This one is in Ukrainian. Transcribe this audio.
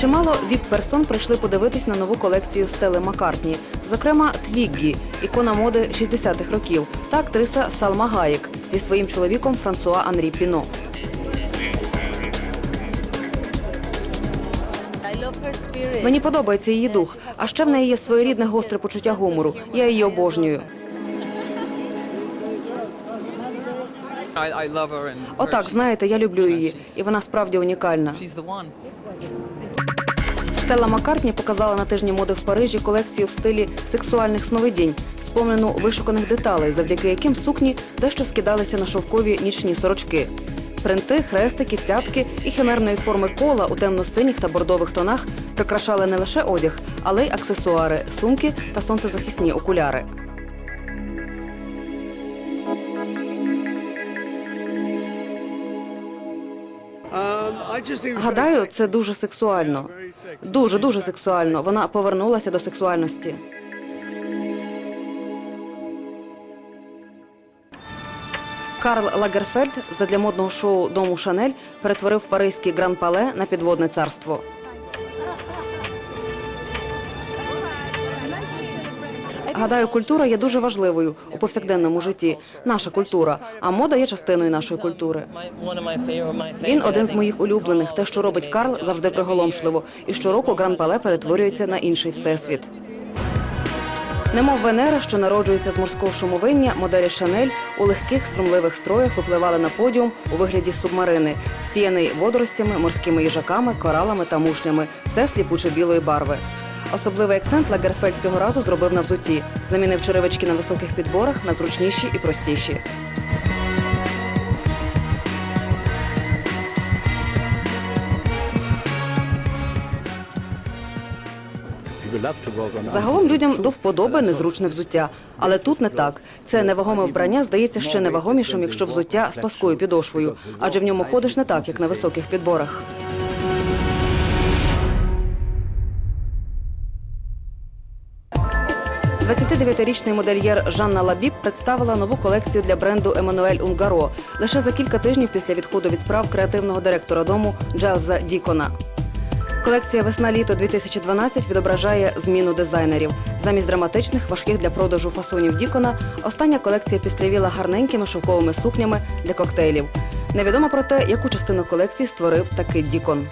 Чимало віп-персон прийшли подивитись на нову колекцію Стели Маккартні. Зокрема, Твіггі, ікона моди 60-х років, та актриса Салма Гаєк зі своїм чоловіком Франсуа Анрі Піно. Мені подобається її дух, а ще в неї є своєрідне гостре почуття гумору. Я її обожнюю. Отак, знаєте, я люблю її, і вона справді унікальна. Стелла Маккартні показала на тижні моди в Парижі колекцію в стилі сексуальних сновидінь, сповнену вишуканих деталей, завдяки яким сукні дещо скидалися на шовкові нічні сорочки. Принти, хрестики, цятки і химерної форми кола у темно-синіх та бордових тонах прикрашали не лише одяг, але й аксесуари, сумки та сонцезахисні окуляри. Гадаю, це дуже сексуально. Дуже дуже сексуально. Вона повернулася до сексуальності. Карл Лагерфельд задля модного шоу Дому Шанель перетворив паризький Гран-Пале на підводне царство. Гадаю, культура є дуже важливою у повсякденному житті. Наша культура, а мода є частиною нашої культури. Він один з моїх улюблених. Те, що робить Карл, завжди приголомшливо. І щороку Гран-Пале перетворюється на інший всесвіт. Немов Венера, що народжується з морського шумовиння, моделі Шанель у легких струмливих строях випливали на подіум у вигляді субмарини, всіяний водоростями, морськими їжаками, коралами та мушлями, все сліпуче білої барви. Особливий акцент Лагерфельд цього разу зробив на взутті, замінив черевички на високих підборах на зручніші і простіші. Загалом людям до вподоби незручне взуття, але тут не так. Це невагоме вбрання здається ще невагомішим, якщо взуття з пласкою підошвою, адже в ньому ходиш не так, як на високих підборах. – 29-річний модельєр Жанна Лабіб представила нову колекцію для бренду Еммануель Унгаро лише за кілька тижнів після відходу від справ креативного директора дому Джелза Дікона. Колекція весна-літо 2012 відображає зміну дизайнерів. Замість драматичних, важких для продажу фасонів Дікона, остання колекція пістрявіла гарненькими шовковими сукнями для коктейлів. Невідомо про те, яку частину колекції створив такий Дікон.